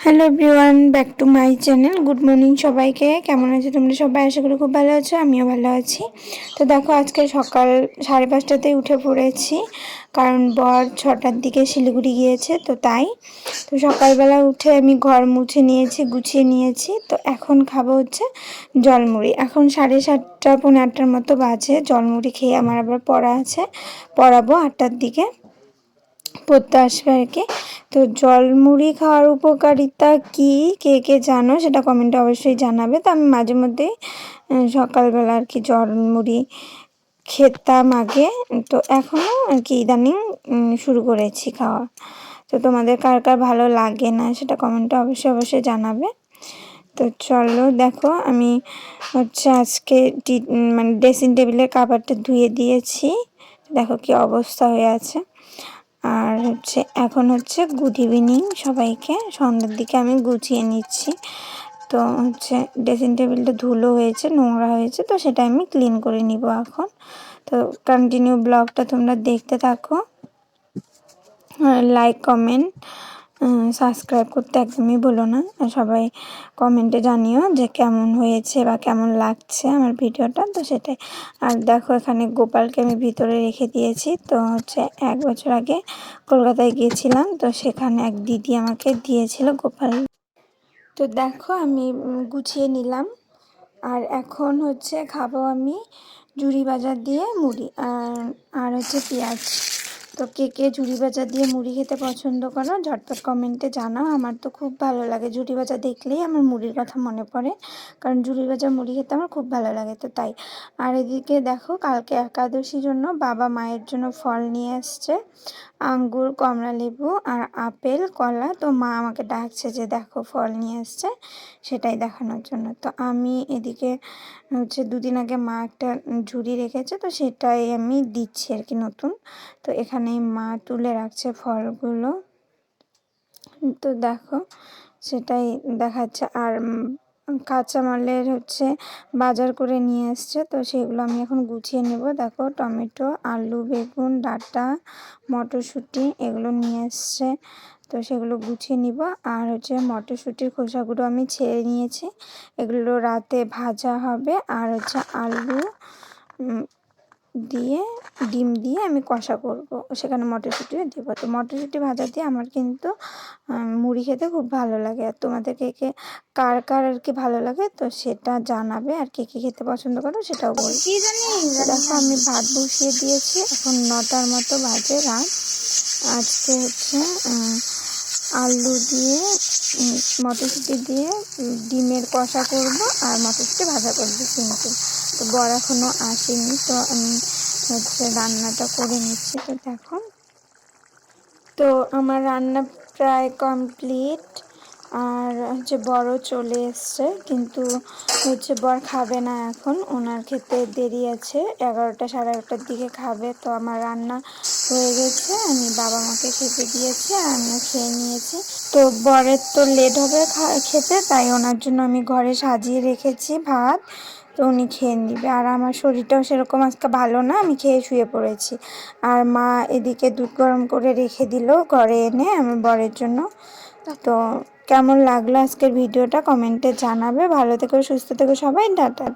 Hello everyone back to my channel good morning সবাইকে। কেমন আছো তোমরা সবাই? আশা করি খুব ভালো আছো, আমিও ভালো আছি। তো দেখো, আজকে সকাল সাড়ে পাঁচটাতেই উঠে পড়েছি, কারণ বর ছটার দিকে শিলিগুড়ি গিয়েছে, তো তাই। তো সকালবেলা উঠে আমি ঘর মুছে নিয়েছি, গুছিয়ে নিয়েছি, তো এখন খাব হচ্ছে জলমুড়ি। এখন সাড়ে সাতটা পনেরো আটটার মতো বাজে, জলমুড়ি খেয়ে আমার আবার পড়া আছে, পড়াবো আটটার দিকে। পড়তে আসবে আর কি। তো জলমুড়ি খাওয়ার উপকারিতা কি? কে কে জানো? সেটা কমেন্টে অবশ্যই জানাবে। তো আমি মাঝে মধ্যেই সকালবেলা আর কি জলমুড়ি খেতাম আগে। তো এখনও আর কি ইদানিং শুরু করেছি খাওয়া। তো তোমাদের কার কার ভালো লাগে না? সেটা কমেন্টে অবশ্যই অবশ্যই জানাবে। তো চলো দেখো, আমি হচ্ছে আজকে মানে ড্রেসিং টেবিলের কাবারটা ধুয়ে দিয়েছি। দেখো কি অবস্থা হয়ে আছে। আর হচ্ছে, এখন হচ্ছে গুড ইভিনিং সবাইকে। সন্ধ্যার দিকে আমি গুছিয়ে নিচ্ছি। তো হচ্ছে ড্রেসিং টেবিলটা ধুলো হয়েছে, নোংরা হয়েছে, তো সেটা আমি ক্লিন করে নিব এখন। তো কন্টিনিউ ব্লগটা তোমরা দেখতে থাকো। লাইক কমেন্ট সাবস্ক্রাইব করতে একদমই বলো না। সবাই কমেন্টে জানিও যে কেমন হয়েছে বা কেমন লাগছে আমার ভিডিওটা। তো সেটাই। আর দেখো, এখানে গোপালকে আমি ভিতরে রেখে দিয়েছি। তো হচ্ছে এক বছর আগে কলকাতায় গিয়েছিলাম। তো সেখানে এক দিদি আমাকে দিয়েছিল গোপাল। তো দেখো, আমি গুছিয়ে নিলাম। আর এখন হচ্ছে খাব আমি জুড়ি বাজার দিয়ে মুড়ি, আর আর হচ্ছে পেঁয়াজ। তো কে কে ঝুড়ি ভাজা দিয়ে মুড়ি খেতে পছন্দ করো, ঝটপট কমেন্টে জানাও। আমার তো খুব ভালো লাগে ঝুড়ি ভাজা দেখলেই আমার মুড়ির কথা মনে পড়ে, কারণ ঝুড়ি ভাজা মুড়ি খেতে আমার খুব ভালো লাগে, তো তাই। আর এদিকে দেখো, কালকে একাদশীর জন্য বাবা মায়ের জন্য ফল নিয়ে এসছে, আঙ্গুর, কমলা লেবু আর আপেল, কলা। তো মা আমাকে ডাকছে যে দেখো ফল নিয়ে এসছে, সেটাই দেখানোর জন্য। তো আমি এদিকে হচ্ছে দুদিন আগে মা একটা ঝুড়ি রেখেছে, তো সেটাই আমি দিচ্ছি আর কি নতুন। তো এখানে মা তুলে রাখছে ফলগুলো। তো দেখো, সেটাই দেখাচ্ছে। আর কাঁচামালের হচ্ছে বাজার করে নিয়ে এসছে, তো সেগুলো আমি এখন গুছিয়ে নেব। দেখো, টমেটো, আলু, বেগুন, ডাটা, মটরশুঁটি এগুলো নিয়ে এসছে। তো সেগুলো গুছিয়ে নিব। আর হচ্ছে মটরশুঁটির খোসাগুলো আমি ছেড়ে নিয়েছি। এগুলো রাতে ভাজা হবে। আর হচ্ছে আলু দিয়ে ডিম দিয়ে আমি কষা করব। সেখানে মটরশুঁটিও দেবো। তো মটরশুঁটি ভাজা দিয়ে আমার কিন্তু মুড়ি খেতে খুব ভালো লাগে। আর তোমাদেরকে কে কে কার কার আর কি ভালো লাগে তো সেটা জানাবে আর কে কে খেতে পছন্দ করো সেটাও বলছি দেখো আমি ভাত বসিয়ে দিয়েছি। এখন নটার মতো বাজে রাত। আজকে হচ্ছে আলু দিয়ে মটরশুঁটি দিয়ে ডিমের কষা করব আর মটরশুঁটি ভাজা করব কিন্তু। তো বর এখনও আসেনি, তো আমি হচ্ছে রান্নাটা করে নিচ্ছি, তো দেখো। তো আমার রান্না প্রায় কমপ্লিট, আর হচ্ছে বড় চলে এসছে, কিন্তু হচ্ছে বর খাবে না এখন, ওনার খেতে দেরি আছে, এগারোটা সাড়ে এগারোটার দিকে খাবে, তো আমার রান্না হয়ে গেছে, আমি বাবা মাকে খেতে দিয়েছি, আর আমিও খেয়ে নিয়েছি। তো বরের তো লেট হবে খেতে, তাই ওনার জন্য আমি ঘরে সাজিয়ে রেখেছি ভাত তো উনি খেয়ে নিবে। আর আমার শরীরটাও সেরকম আজকে ভালো না, আমি খেয়ে শুয়ে পড়েছি। আর মা এদিকে দুধ গরম করে রেখে দিল ঘরে এনে আমার বরের জন্য। তো কেমন লাগল আজকের ভিডিওটা কমেন্টে জানাবে। ভালো থেকো, সুস্থ থেকো সবাই, টাটা।